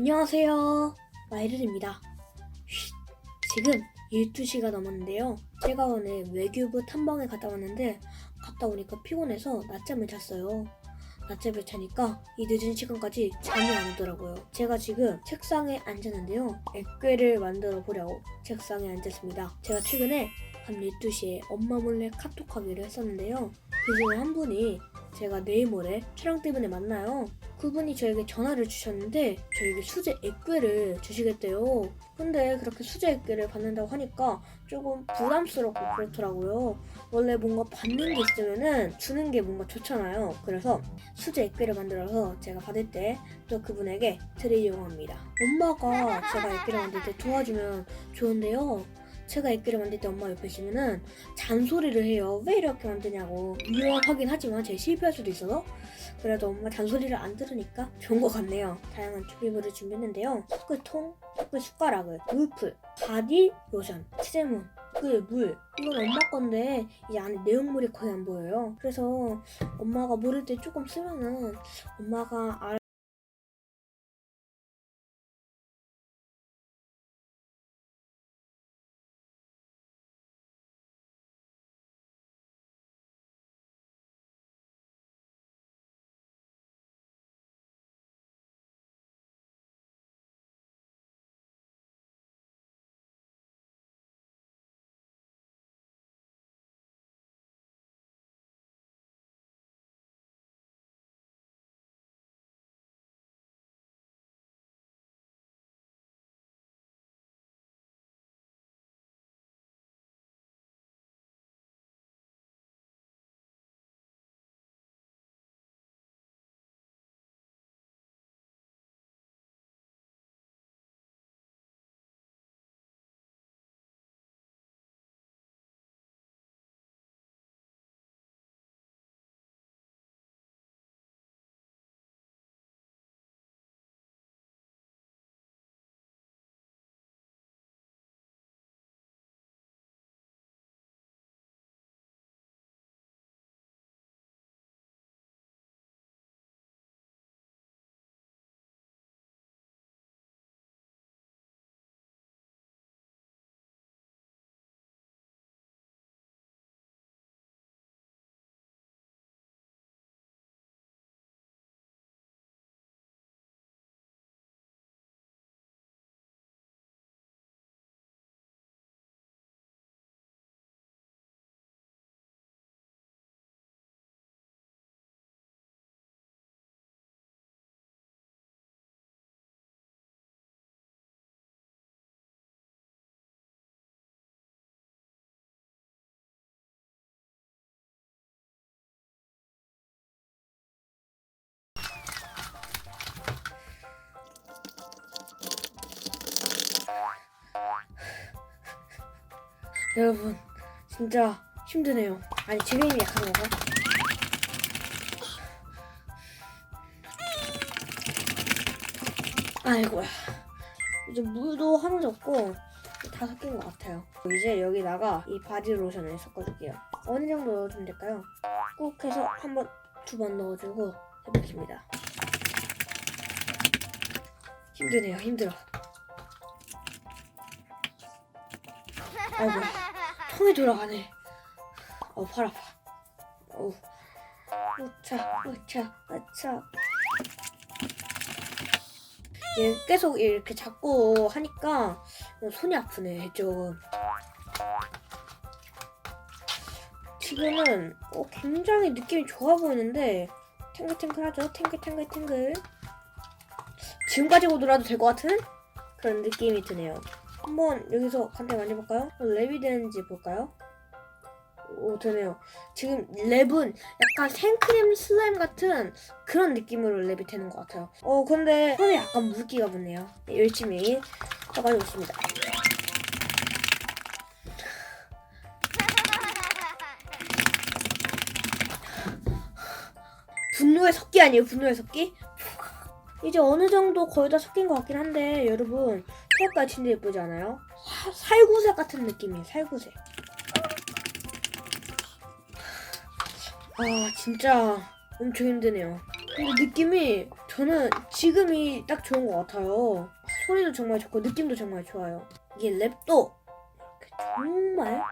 안녕하세요. 마이른입니다. 쉿. 지금 12시가 넘었는데요. 제가 오늘 외교부 탐방에 갔다 왔는데 갔다 오니까 피곤해서 낮잠을 잤어요. 낮잠을 자니까 이 늦은 시간까지 잠이 안 오더라고요. 제가 지금 책상에 앉았는데요. 액괴를 만들어 보려고 책상에 앉았습니다. 제가 최근에 밤 12시에 엄마 몰래 카톡하기로 했었는데요. 그 중에 한 분이 제가 모레 촬영 때문에 만나요. 그분이 저에게 전화를 주셨는데 저에게 수제 액괴를 주시겠대요. 근데 그렇게 수제 액괴를 받는다고 하니까 조금 부담스럽고 그렇더라고요. 원래 뭔가 받는 게 있으면은 주는 게 뭔가 좋잖아요. 그래서 수제 액괴를 만들어서 제가 받을 때 또 그분에게 드리려고 합니다. 엄마가 제가 액괴를 만들 때 도와주면 좋은데요. 제가 액기를 만들 때 엄마 옆에 있으면은 잔소리를 해요. 왜 이렇게 만드냐고. 유용하긴 하지만 제 실패할 수도 있어서. 그래도 엄마 잔소리를 안 들으니까 좋은 것 같네요. 다양한 준비물을 준비했는데요. 숟글통, 숟글 숟가락을, 물풀, 바디 로션, 치제문, 숟글 물. 이건 엄마 건데 이제 안에 내용물이 거의 안 보여요. 그래서 엄마가 모를 때 조금 쓰면은 엄마가 알 여러분 진짜 힘드네요. 아니 제 힘이 약한 건가? 아이고야. 이제 물도 하나 졌고 다 섞인 것 같아요. 이제 여기다가 이 바디 로션을 섞어줄게요. 어느 정도 넣어주면 될까요? 꾹 해서 한 번, 두 번 넣어주고 해보겠습니다. 힘드네요, 힘들어. 아이고, 통이 돌아가네. 어, 팔 아파. 어, 으차, 으차, 으차. 얘 계속 이렇게 잡고 하니까 손이 아프네, 좀. 지금은 어, 굉장히 느낌이 좋아 보이는데 탱글탱글하죠? 탱글탱글탱글. 지금 가지고 놀아도 될 것 같은 그런 느낌이 드네요. 한번 여기서 간단히 만져볼까요? 랩이 되는지 볼까요? 오 되네요. 지금 랩은 약간 생크림 슬라임 같은 그런 느낌으로 랩이 되는 것 같아요. 어 근데 손에 약간 물기가 붙네요. 네, 열심히 떠가지고 있습니다. 분노의 섞기 아니에요? 분노의 섞기? 이제 어느 정도 거의 다 섞인 것 같긴 한데 여러분 색깔 진짜 예쁘지 않아요? 사- 살구색 같은 느낌이에요 살구색 아 진짜 엄청 힘드네요 근데 느낌이 저는 지금이 딱 좋은 것 같아요. 소리도 정말 좋고 느낌도 정말 좋아요. 이게 랩도 정말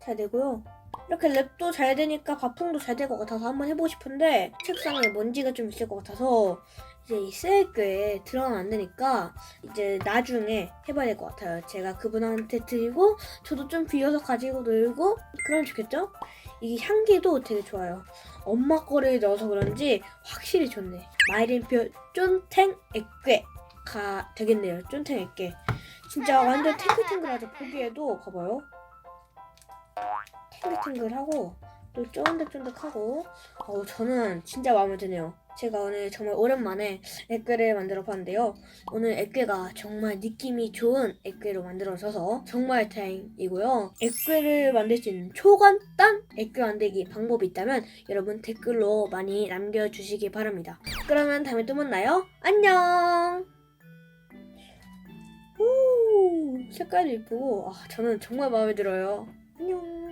잘 되고요. 이렇게 랩도 잘 되니까 바풍도 잘 될 것 같아서 한번 해보고 싶은데 책상에 먼지가 좀 있을 것 같아서 이제 이 셀교에 들어가면 안 되니까 이제 나중에 해봐야 될 것 같아요. 제가 그분한테 드리고 저도 좀 비워서 가지고 놀고 그러면 좋겠죠? 이 향기도 되게 좋아요. 엄마 거를 넣어서 그런지 확실히 좋네. 마이린표 쫀탱 액괴가 되겠네요. 쫀탱 액괴. 진짜 완전 탱글탱글하죠. 보기에도 봐봐요. 탱글탱글하고 또 쫀득쫀득하고 어, 저는 진짜 마음에 드네요. 제가 오늘 정말 오랜만에 액괴를 만들어 봤는데요. 오늘 액괴가 정말 느낌이 좋은 액괴로 만들어져서 정말 다행이고요. 액괴를 만들 수 있는 초간단 액괴 만들기 방법이 있다면 여러분 댓글로 많이 남겨주시기 바랍니다. 그러면 다음에 또 만나요. 안녕! 오, 색깔도 이쁘고 아, 저는 정말 마음에 들어요. 안녕!